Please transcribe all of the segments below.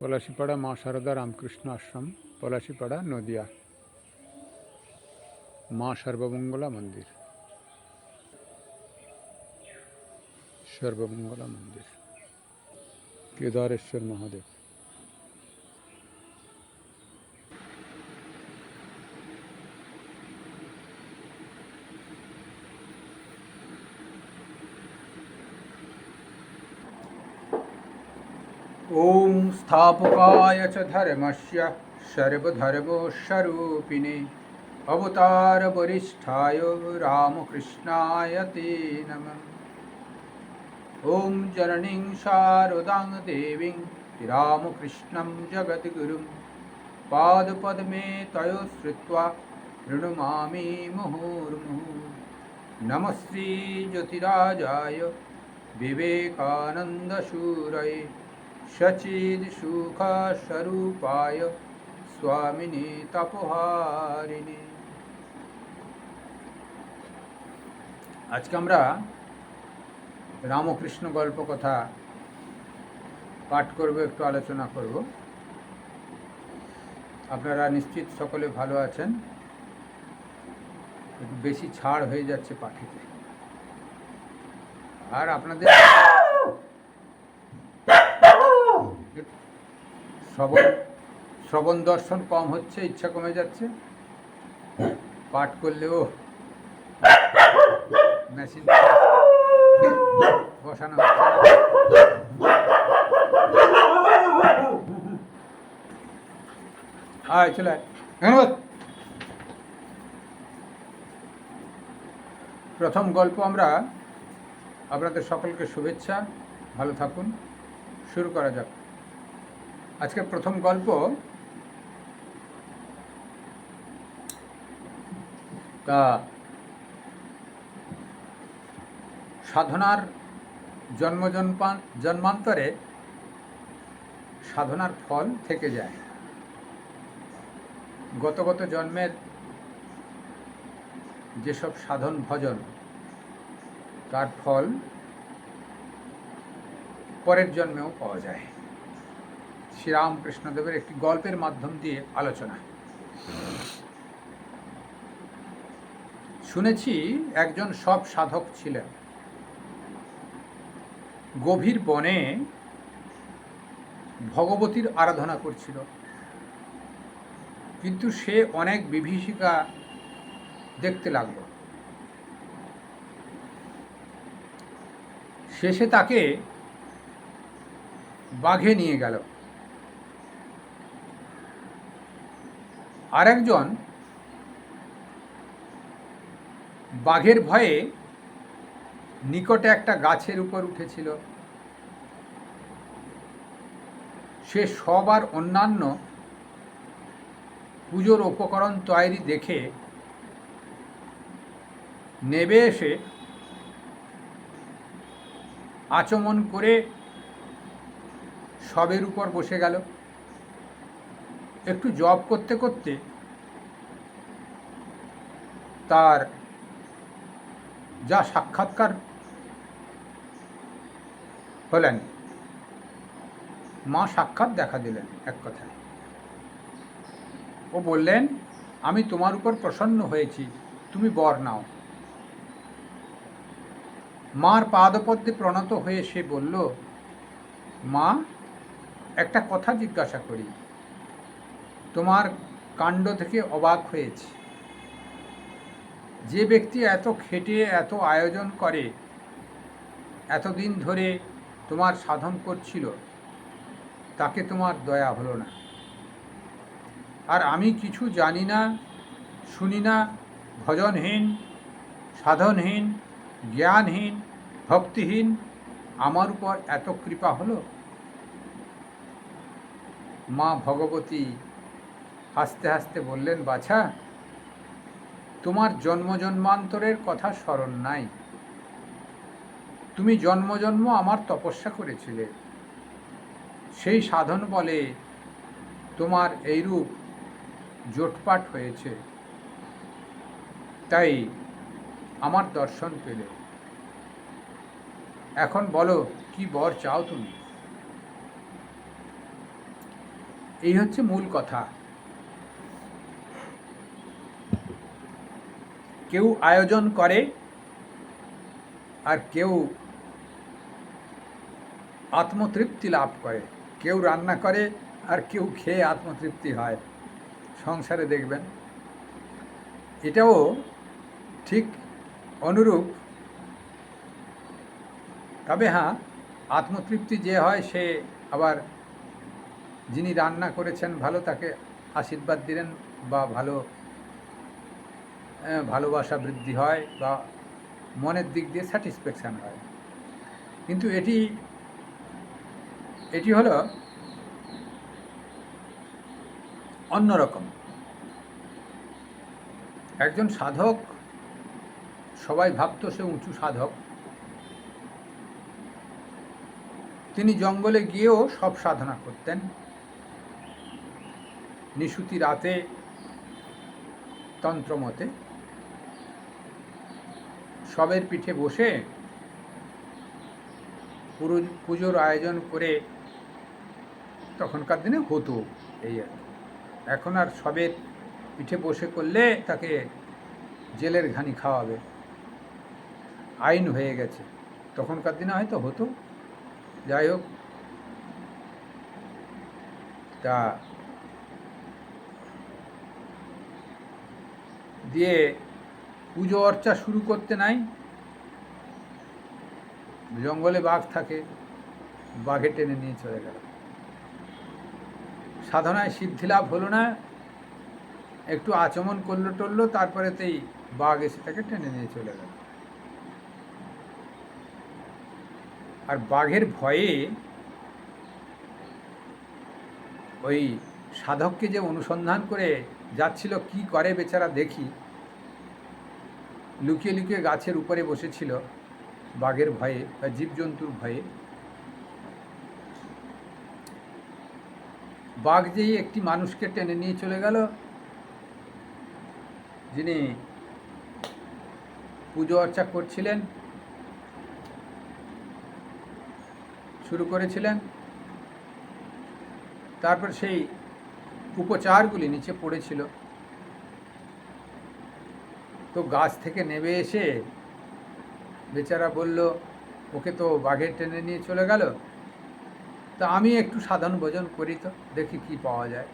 পলাশিপাড়া মা সারদা রামকৃষ্ণ আশ্রম পলাশিপাড়া নদিয়া। মা সর্বমঙ্গলা মন্দির। সর্বমঙ্গলা মন্দির। কেদারেশ্বর মহাদেব। ॐ स्थापकाय च धर्मस्य सर्वधर्मस्वरूपिणे अवतारवरिष्ठाय रामकृष्णाय ते नमः ॐ जननीं शारदां देवीं रामकृष्णं जगद्गुरुं पादपद्मे तयो श्रुत्वा प्रणमामि मुहुर्मुहुः नमः श्रीज्योतिराजाय विवेकानन्दशूरये सचिदसुखस्वरूपाय स्वामिने তপহারিণী আজকে আমরা রামকৃষ্ণ গল্প কথা পাঠ করব একটু আলোচনা করব আপনারা নিশ্চিত সকলে ভালো আছেন একটু বেশি ছাড় হয়ে যাচ্ছে পাঠিতে আর আপনাদের শ্রবণ শ্রবণ দর্শন কম হচ্ছে, ইচ্ছা কমে যাচ্ছে। পাঠ করলেও মেশিন বসানো হচ্ছে চলে। প্রথম গল্প আমরা আপনাদের সকলকে শুভেচ্ছা, ভালো থাকুন। শুরু করা যাক। আজকে প্রথম গল্প। তা সাধনার জন্ম জন্মা জন্মান্তরে সাধনার ফল থেকে যায়। গত গত জন্মের যেসব সাধন ভজন, তার ফল পরের জন্মেও পাওয়া যায়। শ্রীরামকৃষ্ণদেবের একটি গল্পের মাধ্যম দিয়ে আলোচনা। শুনেছি একজন সব সাধক ছিলেন। গভীর বনে ভগবতীর আরাধনা করছিল। কিন্তু সে অনেক বিভীষিকা দেখতে লাগল। শেষে তাকে বাঘে নিয়ে গেল। আরেকজন বাঘের ভয়ে নিকটে একটা গাছের উপর উঠেছিল। সে সবার অন্যান্য পুজোর উপকরণ তৈরি দেখে নেবে এসে আচমন করে সবের উপর বসে গেল। একটু জব করতে করতে তার যা সাক্ষাৎকার হলেন, মা সাক্ষাৎ দেখা দিলেন এক কথায়। ও বললেন, আমি তোমার উপর প্রসন্ন হয়েছি, তুমি বর নাও। মার পাদপদ্মে প্রণত হয়ে সে বলল, মা, একটা কথা জিজ্ঞাসা করি। তোমার কাণ্ড থেকে অবাক হয়েছে। যে ব্যক্তি এত খেটে, এত আয়োজন করে, এতদিন ধরে তোমার সাধন করছিল, তাকে তোমার দয়া হলো না। আর আমি কিছু জানি না, শুনি না, ভজনহীন, সাধনহীন, জ্ঞানহীন, ভক্তিহীন, আমার উপর এত কৃপা হলো? মা ভগবতী হাসতে হাসতে বললেন, বাছা, তোমার জন্ম জন্মান্তরের কথা স্মরণ নাই। তুমি জন্ম জন্ম আমার তপস্যা করেছিলে। সেই সাধন বলে তোমার এইরূপ জোটপাট হয়েছে। তাই আমার দর্শন পেলে। এখন বলো, কি বর চাও তুমি? এই হচ্ছে মূল কথা। কেউ আয়োজন করে আর কেউ আত্মতৃপ্তি লাভ করে। কেউ রান্না করে আর কেউ খেয়ে আত্মতৃপ্তি হয়। সংসারে দেখবেন। এটাও ঠিক অনুরূপ। তবে হ্যাঁ আত্মতৃপ্তি যে হয় সে আবার যিনি রান্না করেছেন ভালো তাকে আশীর্বাদ দিলেন বা ভালো ভালোবাসা বৃদ্ধি হয় বা মনের দিক দিয়ে স্যাটিসফ্যাকশান হয়। কিন্তু এটি এটি হলো অন্যরকম। একজন সাধক, সবাই ভাবতো সে উঁচু সাধক। তিনি জঙ্গলে গিয়েও সব সাধনা করতেন। নিশুতি রাতে, তন্ত্রমতে সবের পিঠে বসে পুজোর আয়োজন করে তখনকার দিনে হতো এই আর এখন আর সবের পিঠে বসে করলে তাকে জেলের ঘানি খাওয়াবে। আইন হয়ে গেছে। তখনকার দিনে হয়তো হতো। যাই হোক, তা দিয়ে পুজো অর্চা শুরু করতে নাই। জঙ্গলে বাঘ থাকে, বাঘে টেনে নিয়ে চলে গেল। সাধনায় সিদ্ধি লাভ হলো না, একটু আচমন করল টললো, তারপরেতেই বাঘ এসে তাকে টেনে নিয়ে চলে গেল। আর বাঘের ভয়ে ওই সাধককে যে অনুসন্ধান করে যাচ্ছিল, কি করে বেচারা দেখি লুকিয়ে লুকিয়ে গাছের উপরে বসেছিল, বাঘের ভয়ে, বা জীবজন্তুর ভয়ে। বাঘ যেই একটি মানুষকে টেনে নিয়ে চলে গেল, যিনি পুজো অর্চা করছিলেন, শুরু করেছিলেন, তারপর সেই উপচারগুলি নিচে পড়েছিল। তো গাছ থেকে নেমে এসে বেচারা বলল, ওকে তো বাঘের টেনে নিয়ে চলে গেল। তা আমি একটু সাধন ভোজন করি তো, দেখি কি পাওয়া যায়।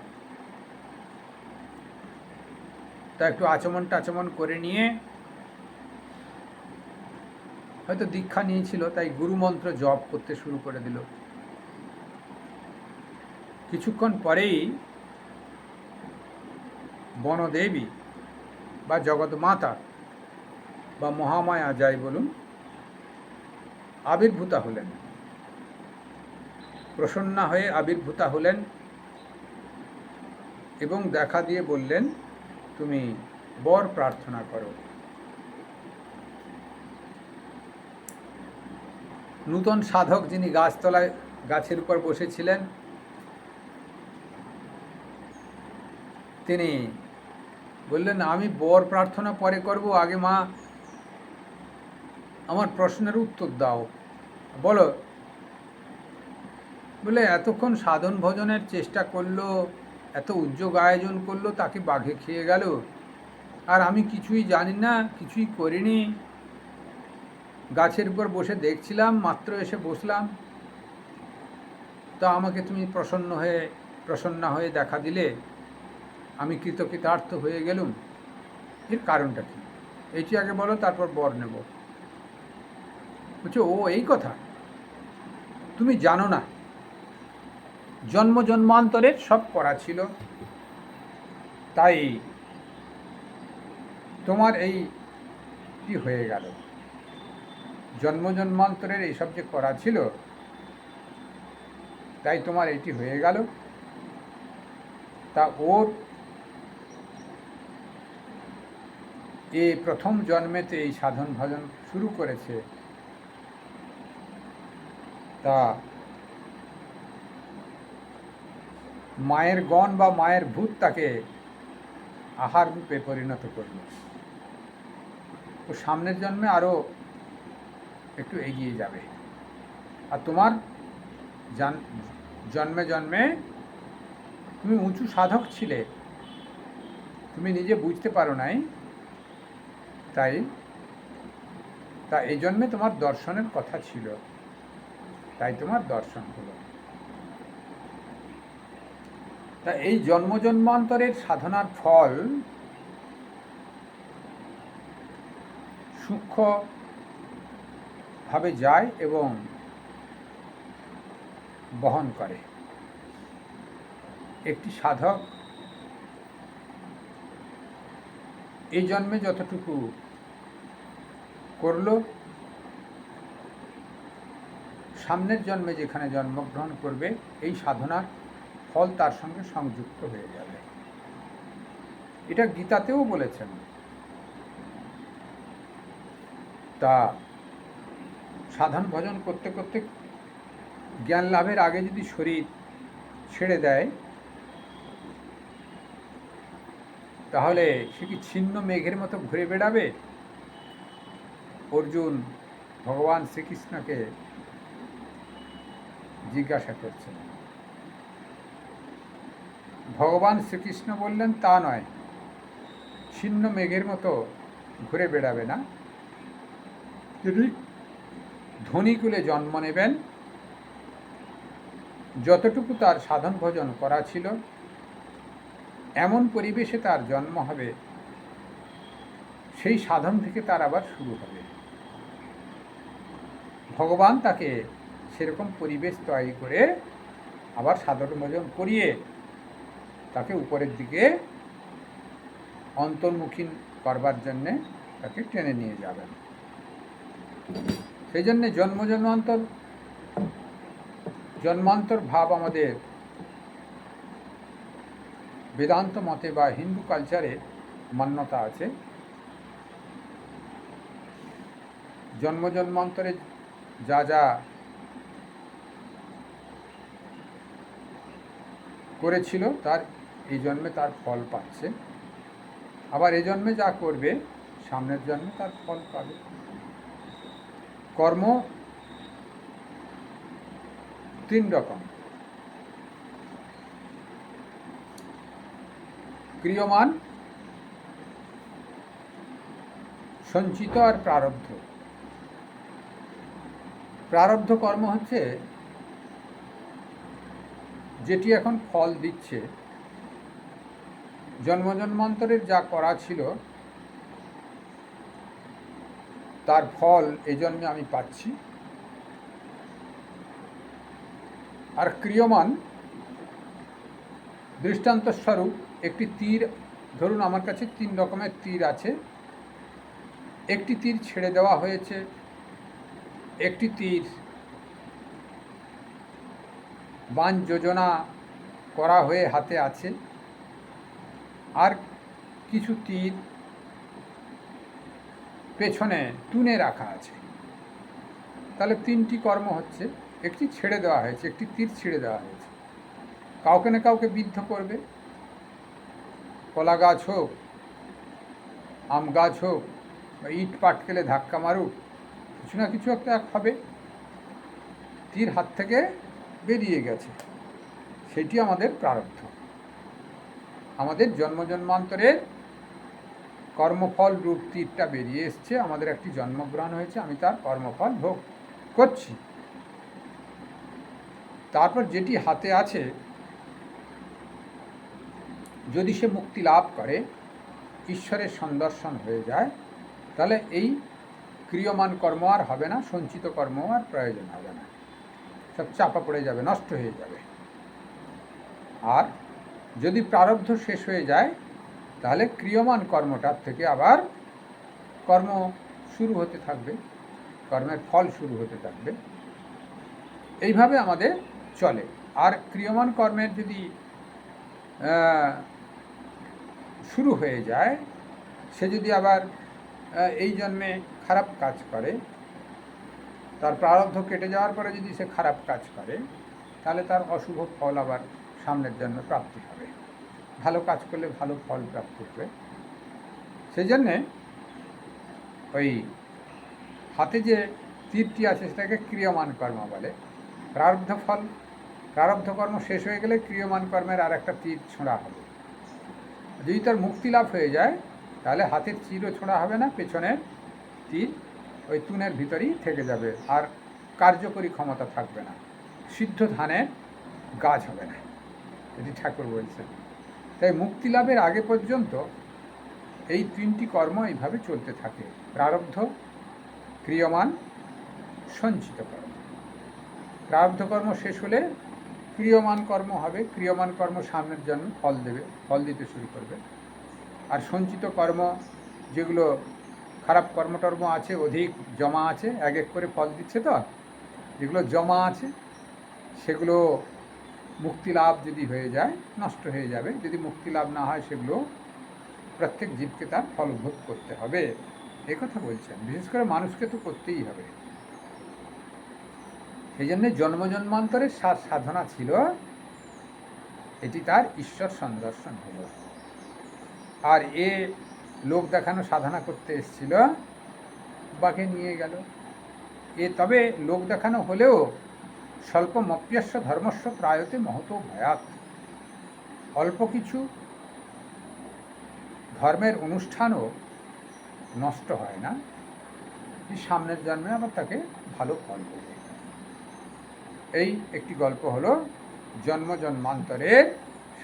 তা একটু আচমন টাচমন করে নিয়ে হয়তো দীক্ষা নিয়েছিল, তাই গুরুমন্ত্র জপ করতে শুরু করে দিল। কিছুক্ষণ পরেই বনদেবী বা জগৎ মাতা বা মহামায়া যাই বলুন, আবির্ভূতা হলেন। প্রসন্না হয়ে আবির্ভূতা হলেন এবং দেখা দিয়ে বললেন, তুমি বর প্রার্থনা করো। নূতন সাধক যিনি গাছতলায়, গাছের উপর বসেছিলেন, তিনি বললেন, আমি বর প্রার্থনা পরে করব, আগে মা আমার প্রশ্নের উত্তর দাও। বলো। বলে এতক্ষণ সাধন ভজনের চেষ্টা করল, এত উদ্যোগ আয়োজন করল, তাকে বাঘে খেয়ে গেল। আর আমি কিছুই জানি না, কিছুই করিনি। গাছের উপর বসে দেখছিলাম, মাত্র এসে বসলাম। তা আমাকে তুমি প্রসন্ন হয়ে, প্রসন্না হয়ে দেখা দিলে। আমি কৃতকৃতার্থ হয়ে গেলুম। এর কারণটা কি? এইটি আগে বলো, তারপর বর নেব। বলছে, ও এই কথা? তুমি জানো না, জন্ম জন্মান্তরের সব করা ছিল। তাই তোমার এই কি হয়ে গেল? জন্ম জন্মান্তরের এইসব যে করা ছিল, তাই তোমার এটি হয়ে গেল। তা ওর এ প্রথম জন্মেতে এই সাধন ভজন শুরু করেছে, তা মায়ের গণ বা মায়ের ভূত তাকে আহার রূপে পরিণত করল। ও সামনের জন্মে আরও একটু এগিয়ে যাবে। আর তোমার জন্মে জন্মে তুমি উঁচু সাধক ছিলে। তুমি নিজে বুঝতে পারো নাই তাই, তা এই জন্মে তোমার দর্শনের কথা ছিল। তাই তোমার দর্শন হলো। তা এই জন্ম জন্মান্তরের সাধনার ফল সূক্ষ্ম ভাবে যায় এবং বহন করে। একটি সাধক এই জন্মে যতটুকু করল। সামনের জন্মে যেখানে জন্মগ্রহণ করবে, এই সাধনার ফল তার সঙ্গে সংযুক্ত হয়ে যাবে। এটা গীতাতেও বলেছেন। তা সাধন ভজন করতে করতে জ্ঞান লাভের আগে যদি শরীর ছেড়ে দেয়, তাহলে সে কি ছিন্ন মেঘের মতো ঘুরে বেড়াবে? অর্জুন ভগবান শ্রীকৃষ্ণকে জিজ্ঞাসা করছেন। ভগবান শ্রীকৃষ্ণ বললেন তা নয়। ছিন্ন মেঘের মতো ঘুরে বেড়াবে না। তিনি ধনীকুলে জন্ম নেবেন। যতটুকু তার সাধন ভজন করা ছিল এমন পরিবেশে তার জন্ম হবে। সেই সাধন থেকে তার আবার শুরু হবে। ভগবান তাকে সেরকম পরিবেশ তৈরি করে আবার সাধন ভজন করিয়ে তাকে উপরের দিকে অন্তর্মুখী করবার জন্যে তাকে টেনে নিয়ে যাবেন। সেই জন্যে জন্ম জন্মান্তর জন্মান্তর ভাব আমাদের বেদান্ত মতে বা হিন্দু কালচারে মান্যতা আছে। জন্ম জন্মান্তরে যা যা। করেছিল, তার, এই জন্মে তার ফল পাচ্ছে। আবার এই জন্মে যা করবে, সামনের জন্মে তার ফল পাবে। কর্ম তিন রকম। ক্রিয়মান, সঞ্চিত আর প্রারব্ধ। প্রারব্ধ কর্ম হচ্ছে যেটি এখন ফল দিচ্ছে। জন্ম জন্মান্তরের যা করা ছিল, তার ফল এই জন্মে আমি পাচ্ছি। আর ক্রিয়মান দৃষ্টান্তস্বরূপ একটি তীর, ধরুন আমার কাছে তিন রকমের তীর আছে। একটি তীর ছেড়ে দেওয়া হয়েছে একটি তীর। বান যোজনা করা হয়ে হাতে আছে। আর কিছু তীর পেছনে টুনে রাখা আছে। তাহলে তিনটি কর্ম হচ্ছে। একটি ছেড়ে দেওয়া হয়েছে, একটি তীর ছেড়ে দেওয়া হয়েছে। কাউকে না কাউকে বিদ্ধ করবে। কলা গাছ হোক, আম গাছ হোক, বা ইট পাটকেলে ধাক্কা মারুক কিছু না, কিছু একটা হবে তীর হাত থেকে বেরিয়ে গেছে। সেটি আমাদের প্রারব্ধ। আমাদের জন্ম জন্মান্তরের কর্মফল রূপ তীরটা বেরিয়ে এসছে। আমাদের একটি জন্মগ্রহণ হয়েছে। আমি তার কর্মফল ভোগ করছি। তারপর যেটি হাতে আছে, যদি সে মুক্তি লাভ করে, ঈশ্বরের সন্দর্শন হয়ে যায়, তাহলে এই ক্রিয়মান কর্ম আর হবে না, সঞ্চিত কর্ম আর প্রয়োজন হবে না। সব চাপা পড়ে যাবে, নষ্ট হয়ে যাবে। আর যদি প্রারব্ধ শেষ হয়ে যায়, তাহলে ক্রিয়মান কর্মটার থেকে আবার কর্ম শুরু হতে থাকবে, কর্মের ফল শুরু হতে থাকবে। এইভাবে আমাদের চলে। আর ক্রিয়মান কর্মের যদি শুরু হয়ে যায়, সে যদি আবার এই জন্মে খারাপ কাজ করে, তার প্রারব্ধ কেটে যাওয়ার পরে যদি সে খারাপ কাজ করে, তাহলে তার অশুভ ফল আবার সামনের জন্য প্রাপ্তি হবে। ভালো কাজ করলে ভালো ফল প্রাপ্তি হবে। সেই জন্যে ওই হাতে যে তীরটি আছে সেটাকে ক্রিয়মান কর্ম বলে। প্রারব্ধ ফল, প্রারব্ধ কর্ম শেষ হয়ে গেলে ক্রিয়মান কর্মের আর একটা তীর ছোঁড়া হবে। যদি তার মুক্তি লাভ হয়ে যায়, তাহলে হাতের চিরও ছোঁড়া হবে না, পেছনের তীর ওই তুনের ভিতরেই থেকে যাবে আর কার্যকরী ক্ষমতা থাকবে না। সিদ্ধ ধানের গাছ হবে না, এটি ঠাকুর বলছেন। তাই মুক্তি লাভের আগে পর্যন্ত এই তিনটি কর্ম এইভাবে চলতে থাকে। প্রারব্ধ, ক্রিয়মান, সঞ্চিত কর্ম। প্রারব্ধ কর্ম শেষ হলে ক্রিয়মান কর্ম হবে, ক্রিয়মান কর্ম সামনের জন্য ফল দেবে, ফল দিতে শুরু করবে। আর সঞ্চিত কর্ম যেগুলো খারাপ কর্মটর্ম আছে, অধিক জমা আছে, এক এক করে ফল দিচ্ছে তো। যেগুলো জমা আছে, সেগুলো মুক্তি লাভ যদি হয়ে যায়, নষ্ট হয়ে যাবে। যদি মুক্তি লাভ না হয়, সেগুলো প্রত্যেক জীবকে তার ফল ভোগ করতে হবে। এ কথা বলছেন। বিশেষ করে মানুষকে তো করতেই হবে। সেই জন্যে জন্ম জন্মান্তরের সার সাধনা ছিল। এটি তার ঈশ্বর সন্দর্শন হলো। আর এ লোক দেখানো, সাধনা করতে এসেছিল বাকে নিয়ে গেল। এ তবে লোক দেখানো হলেও স্বল্প মপ্যস্য ধর্মস্ব প্রায়তে মহত ভয়াত। অল্প কিছু ধর্মের অনুষ্ঠানও নষ্ট হয় না। সামনের জন্মে আবার তাকে ভালো ফল দেবে এই একটি গল্প হলো জন্ম জন্মান্তরের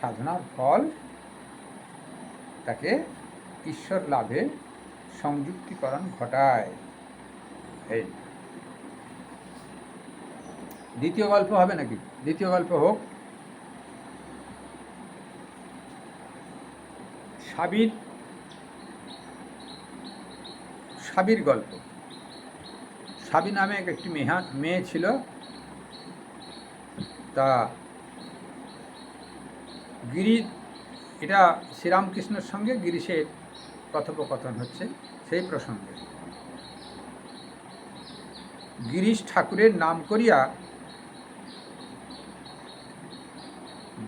সাধনার ফল। তাকে ঈশ্বর লাভে সংযুক্তিকরণ ঘটায়। এই। দ্বিতীয় গল্প হবে নাকি? দ্বিতীয় গল্প হোক। সাবির সাবির গল্প। সাবি নামে এক একটি মেহা, মেয়ে ছিল। তা গিরি, এটা শ্রীরামকৃষ্ণের সঙ্গে গিরিশের কথোপকথন হচ্ছে সেই প্রসঙ্গে। গিরিশ ঠাকুরের নাম করিয়া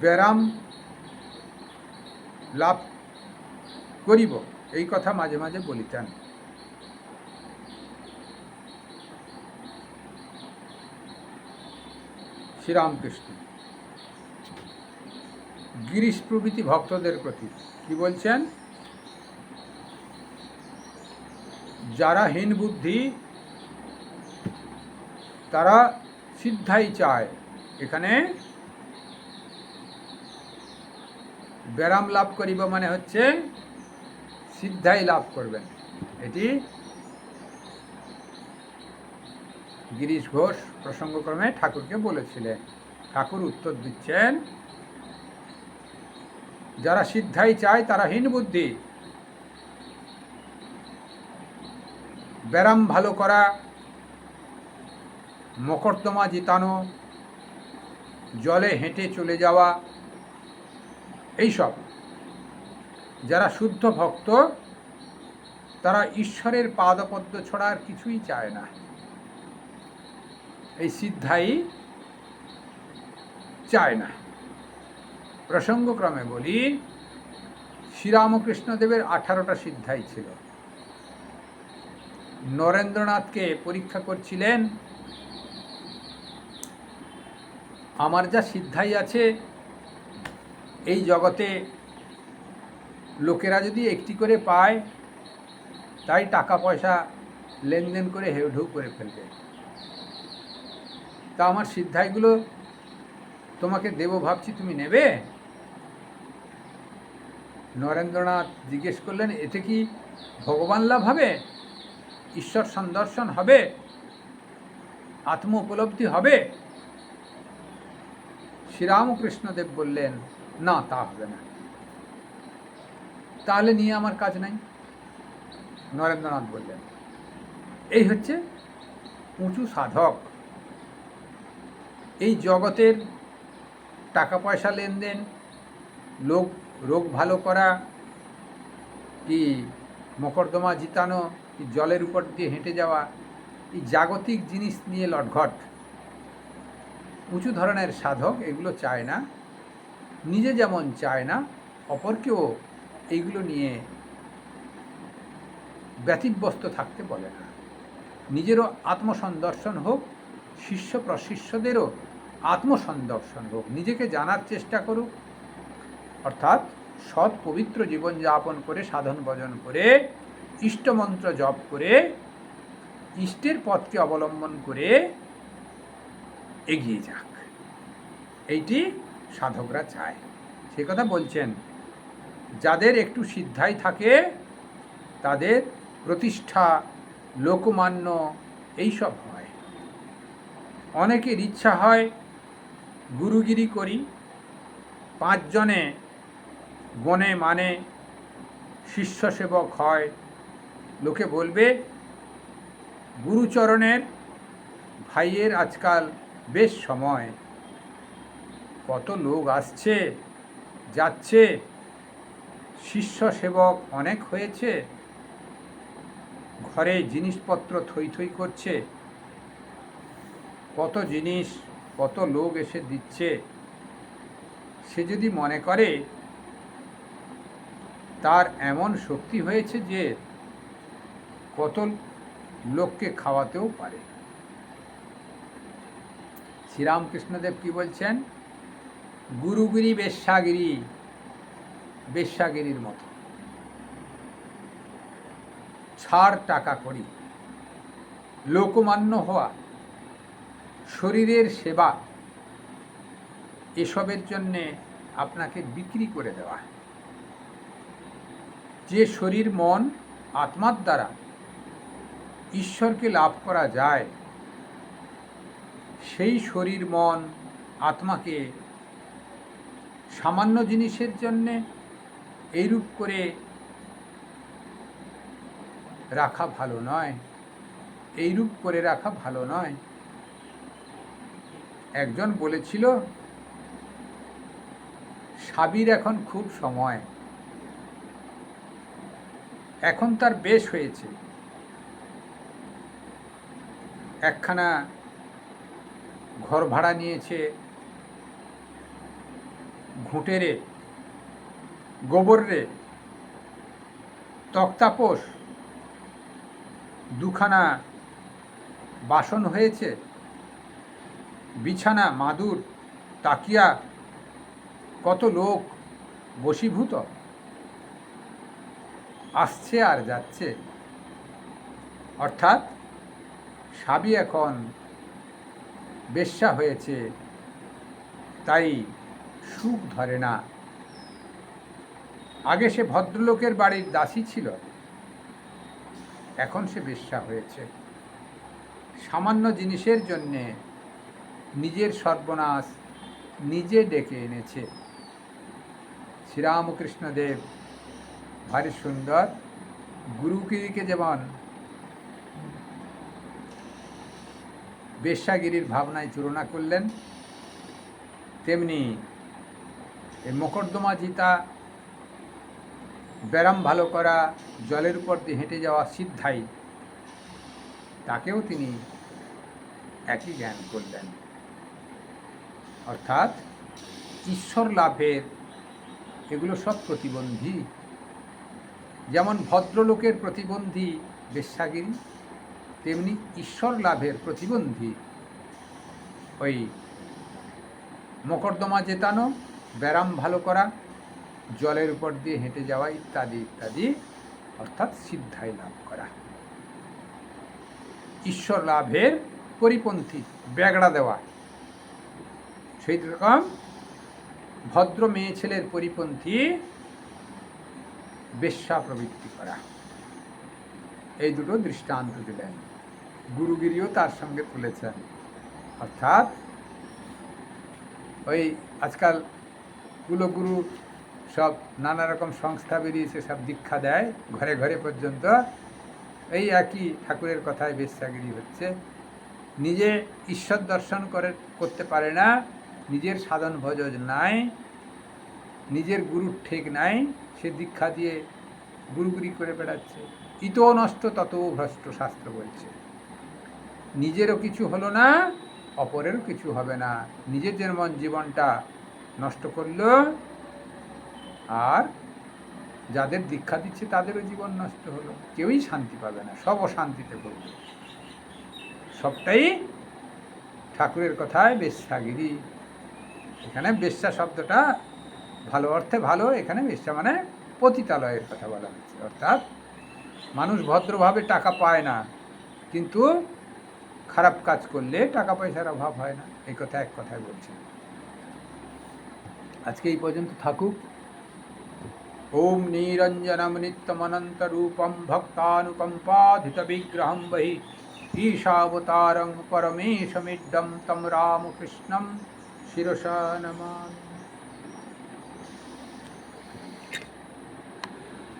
ব্যারাম লাভ করিব, এই কথা মাঝে মাঝে বলিতেন। শ্রীরামকৃষ্ণ। গিরিশ প্রভৃতি ভক্তদের প্রতি কি বলছেন? যারা হীন বুদ্ধি, তারা সিদ্ধাই চায়। এখানে ব্যারাম লাভ করিব মানে হচ্ছে সিদ্ধাই লাভ করবেন। এটি গিরিশ ঘোষ প্রসঙ্গক্রমে ঠাকুরকে বলেছিলেন। ঠাকুর উত্তর দিচ্ছেন, যারা সিদ্ধাই চায় তারা হীন বুদ্ধি। ব্যারাম ভালো করা, মকর্দমা জিতানো, জলে হেঁটে চলে যাওয়া, এইসব। যারা শুদ্ধ ভক্ত, তারা ঈশ্বরের পাদপদ্ম ছড়া আর কিছুই চায় না। এই সিদ্ধাই চায় না। প্রসঙ্গক্রমে বলি, শ্রীরামকৃষ্ণদেবের আঠারোটা সিদ্ধাই ছিল। নরেন্দ্রনাথকে পরীক্ষা করছিলেন। আমার যা সিদ্ধাই আছে, এই জগতে লোকেরা যদি একটি করে পায়, তাই টাকা পয়সা লেনদেন করে হেউঢেউ করে ফেলবে। তা আমার সিদ্ধাইগুলো তোমাকে দেব ভাবছি, তুমি নেবে? নরেন্দ্রনাথ জিজ্ঞেস করলেন, এতে কি ভগবান লাভ হবে? ঈশ্বর সন্দর্শন হবে আত্ম উপলব্ধি হবে। শ্রীরামকৃষ্ণদেব বললেন, না, তা হবে না। তাহলে নিয়ে আমার কাজ নাই? নরেন্দ্রনাথ বললেন, এই হচ্ছে উঁচু সাধক। এই জগতের টাকা পয়সা লেনদেন, লোক, রোগ ভালো করা, কি মকদ্দমা জিতানো জলের উপর দিয়ে হেঁটে যাওয়া এই জাগতিক জিনিস নিয়ে লটঘট। উঁচু ধরনের সাধক এগুলো চায় না। নিজে যেমন চায় না, অপরকেও এইগুলো নিয়ে ব্যতিব্যস্ত থাকতে বলে না। নিজেরও আত্মসন্দর্শন হোক, শিষ্য প্রশিষ্যদেরও আত্মসন্দর্শন হোক, নিজেকে জানার চেষ্টা করুক। অর্থাৎ সৎ পবিত্র জীবনযাপন করে সাধন ভজন করে ইষ্টমন্ত্র জপ করে ইষ্টের পথকে অবলম্বন করে এগিয়ে যাক। এইটি সাধকরা চায়। সে কথা বলছেন, যাদের একটু সিদ্ধাই থাকে, তাদের প্রতিষ্ঠা লোকমান্য এইসব হয়। অনেকের ইচ্ছা হয় গুরুগিরি করি, পাঁচজনে গণে মানে শিষ্য সেবক হয় লোকে বলবে, গুরুচরণের ভাইয়ের আজকাল বেশ সময়। কত লোক আসছে, যাচ্ছে শিষ্য সেবক অনেক হয়েছে। ঘরে জিনিসপত্র থই থই করছে। কত জিনিস, কত লোক এসে দিচ্ছে। সে যদি মনে করে, তার এমন শক্তি হয়েছে যে কত লোককে খাওয়াতেও পারে। শ্রীরামকৃষ্ণদেব কি বলছেন? গুরুগিরি বেশ্যাগিরি, বেশ্যাগিরির মতো। ছাড় টাকা করি। লোকমান্য হওয়া, শরীরের সেবা, এসবের জন্যে আপনাকে বিক্রি করে দেওয়া। যে শরীর, মন, আত্মার দ্বারা ঈশ্বরকে লাভ করা যায়, সেই শরীর, মন, আত্মাকে সামান্য জিনিসের জন্যে এইরূপ করে রাখা ভালো নয়, এইরূপ করে রাখা ভালো নয়। একজন বলেছিল, সাবির এখন খুব সময়, এখন তার বেশ হয়েছে। একখানা ঘর ভাড়া নিয়েছে ঘুঁটেরে গোবর রে তক্তাপোষ, দুখানা বাসন হয়েছে, বিছানা, মাদুর, তাকিয়া, কত লোক, বশীভূত। আসছে আর যাচ্ছে। অর্থাৎ সাবি এখন বেশ্যা হয়েছে, তাই সুখ ধরে না। আগে সে ভদ্রলোকের বাড়ির দাসী ছিল, এখন সে বেশ্যা হয়েছে। সামান্য জিনিসের জন্যে নিজের সর্বনাশ নিজে ডেকে এনেছে। শ্রীরামকৃষ্ণদেব, ভারী সুন্দর গুরুগিরিকে যেমন বেশ্যাগিরির ভাবনায় তুলনা করলেন। তেমনি এই মকদ্দমা জিতা, ব্যারাম ভালো করা, জলের উপর দিয়ে হেঁটে যাওয়া সিদ্ধাই, তাকেও তিনি একই জ্ঞান করলেন। অর্থাৎ ঈশ্বর লাভের এগুলো সব প্রতিবন্ধী। যেমন ভদ্রলোকের প্রতিবন্ধী বেশ্যাগিরি তেমনি ঈশ্বর লাভের প্রতিবন্ধী। ওই মকদ্দমা জেতানো, ব্যারাম ভালো করা, জলের উপর দিয়ে হেঁটে যাওয়া ইত্যাদি ইত্যাদি, অর্থাৎ সিদ্ধাই লাভ করা। ঈশ্বর লাভের পরিপন্থী, ব্যাগড়া দেওয়া। সেই রকম ভদ্র মেয়ে ছেলের পরিপন্থী, বেশ্যা প্রবৃত্তি করা। এই দুটো দৃষ্টান্ত দিলেন। গুরুগিরিও তার সঙ্গে তুলেছেন। অর্থাৎ ওই আজকাল কুলগুরু সব নানা রকম সংস্থা বেরিয়েছে, সব দীক্ষা দেয়, ঘরে ঘরে পর্যন্ত। এই একই ঠাকুরের কথায় বেশ্যাগিরি হচ্ছে। নিজে ঈশ্বর দর্শন করে, করতে পারে না, নিজের সাধন ভজন নাই, নিজের গুরুর ঠিক নাই, সে দীক্ষা দিয়ে গুরুগুরি করে বেড়াচ্ছে। ইতো নষ্ট তত ভ্রষ্ট শাস্ত্র বলছে। নিজেরও কিছু হলো না, অপরেরও কিছু হবে না। নিজের যেমন জীবনটা নষ্ট করল, আর যাদের দীক্ষা দিচ্ছে তাদেরও জীবন নষ্ট হলো। কেউই শান্তি পাবে না, সব অশান্তিতে করবে সবটাই ঠাকুরের কথায় বেশ্যাগিরি। এখানে বেশ্যা শব্দটা ভালো অর্থে ভালো, এখানে বেশ্যা মানে পতিতালয়ের কথা বলা হচ্ছে। অর্থাৎ মানুষ ভদ্রভাবে টাকা পায় না, কিন্তু খারাপ কাজ করলে টাকা পয়সার অভাব হয় না। এই কথা এক কথায় বলছেন আজকে এই পর্যন্ত থাকুক। ওম নিরঞ্জনম ভক্তানুকম্পাধিত বিগ্রহম বহি। ঈশাবতারং পরমেশমিড্ডম তম রামকৃষ্ণম শিরসা নমামি।